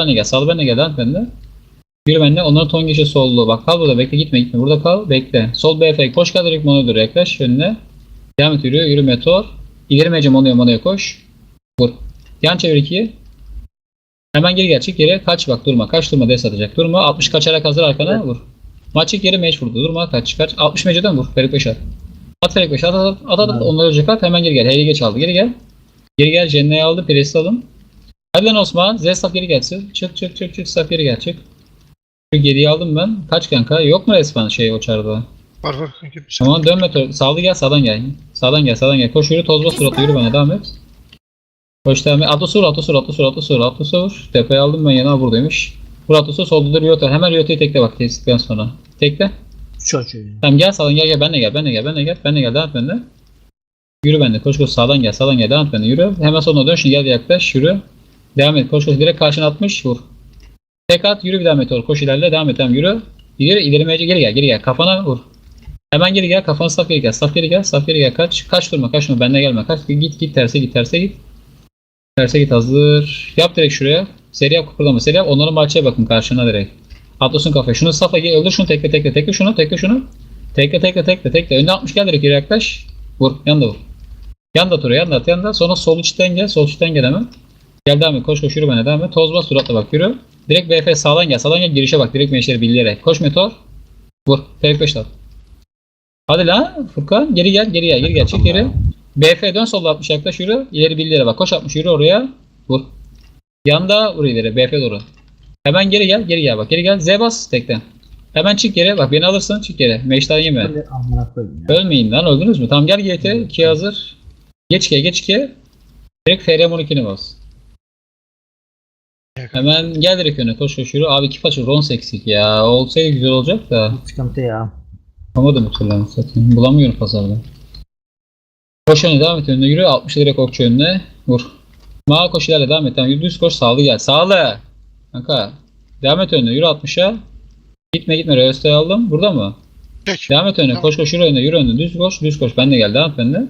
benle gel. Sağlı benle gel. Devam benle. Yürü benle. Onların ton geçe sollu. Bak kal burada. Bekle gitme gitme. Burada kal. Bekle. Sol BF. Koş kadar ilk monodur. Yaklaş önüne. Devam et yürü. Yürü meteor. İleri mece monoya monoya koş. Vur. Yan çevir 2'yi. Hemen geri gel. Çık geri. Kaç bak durma. Kaç durma des atacak. Durma. 60 kaçarak hazır arkana. Evet. Vur. Maç çık geri meç vurdu. Durma. Kaç kaç. 60 meceden vur. Ferik 5 at. At Ferik 5 at at at. At at. Evet. Onları ölecek at. Hemen geri gel. Heyli geç aldı. Geri gel. Geri gel. Cenne'yi aldı. Presi alın. Hadi lan Osman. Z staff geri gelsin. Çık çık çık çık. Staff geri gel. Çık. Şu geriye aldım ben. Kaç kanka? Yok mu resmen şey o çarda? Var var kanka şey. Tamam dönme. tor- Sağlı gel. Sağdan gel. Sağdan gel. Sağdan gel. Koş yürü. Tozba suratı yürü bana. Devam et. Koş devam et. Atosur Atosur Atosur Atosur Atosur. Tepeyi aldım ben yana buradaymış. Vur Atosur. Solda Riota. Hemen Riota'yı tekle bak. Kestikten sonra. Tekle. Çocuğu. Tamam gel sağdan gel gel. Ben de gel. Ben de gel. Ben de gel. Ben de gel. Devam et benimle. Yürü benimle. Koş koş sağdan gel. Sağdan gel. Devam et benimle. Yürü. Hemen sonuna dön. Şimdi gel yaklaş. Yürü. Devam et. Koş koş. Direkt karşına atmış. Vur. Tek at. Yürü bir daha meteor. Koş ilerle. Devam et. Devam yürü. İleri ileri mece geri gel. Geri gel. Kafana vur. Hemen geri gel. Kafana saf geri gel. Saf geri gel. Saf geri gel. Kaç. Kaç durma. Kaç durma. Bende gelme. Kaç. Git git. Terse git. Terse git. Terse git. Hazır. Yap direkt şuraya. Seri yap. Kıpırdama. Seri yap. Onların bahçeye bakın. Karşına direkt. Atlasın kafaya. Şunu safa gel. Öldür şunu. Tekle tekle. Tekle şunu. Tekle şunu. Tekle tekle tekle tekle. Önüne 60 gel direkt geri yaklaş. Vur. Yanda vur. Yanda tura. Yanda at. Yanda. Sonra sol içten gel. Sol içten gel hemen. Gel devam et. Koş koş yürü bana devam et. Toz bas suratla bak yürü. Direkt BF sağdan gel. Sağdan gel girişe bak. Direkt meşleri bilerek. Koş meteor. Vur. Ferik 5 at. Hadi lan Furkan. Geri gel. Geri gel. Geri gel. Çık geri. BF dön solda 60 yaklaş yürü. İleri billere bak. Koş 60 yürü oraya. Vur. Yanda vur ileri. BF doğru. Hemen geri gel. Geri gel bak. Geri gel. Z bas tekten. Hemen çık geri. Bak beni alırsın. Çık geri. Meşten yeme. Ölmeyin lan. Öldünüz mü? Tamam gel GT. 2 hazır. Geç ki geç ki. Direkt FR 12'ni bas. Hemen gel direkt öne. Koş koş yürü. Abi iki paça Rons eksik ya. Olsaydı güzel olacak da. Sıkıntı ya. Ama da mutlaka satayım. Bulamıyorum pazarda. Koş önüne devam et önüne yürü. 60 direkt okçu önüne. Vur. Mağa koş ilerle devam et. Tamam, yürü düz koş sağlı gel. Sağlı. Kanka. Devam et önüne yürü 60'a. Gitme gitme. Rösta'yı aldım. Burada mı? Tek. Devam et önüne. Tamam. Koş koş yürü önüne. Yürü önüne. Düz koş. Düz koş. Ben de gel. Devam et benimle.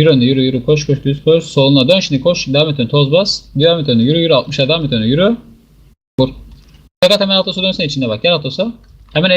Yürü önüne. Yürü yürü. Koş koş. Düz koş. Soluna dön şimdi. Koş. Devam et önüne. Toz bas. Devam et önüne. Yürü yürü. 60'a devam et önüne. Yürü. Vur. Fakat hemen Atos'a dönsene içinde bak. Gel Atos'a. Hemen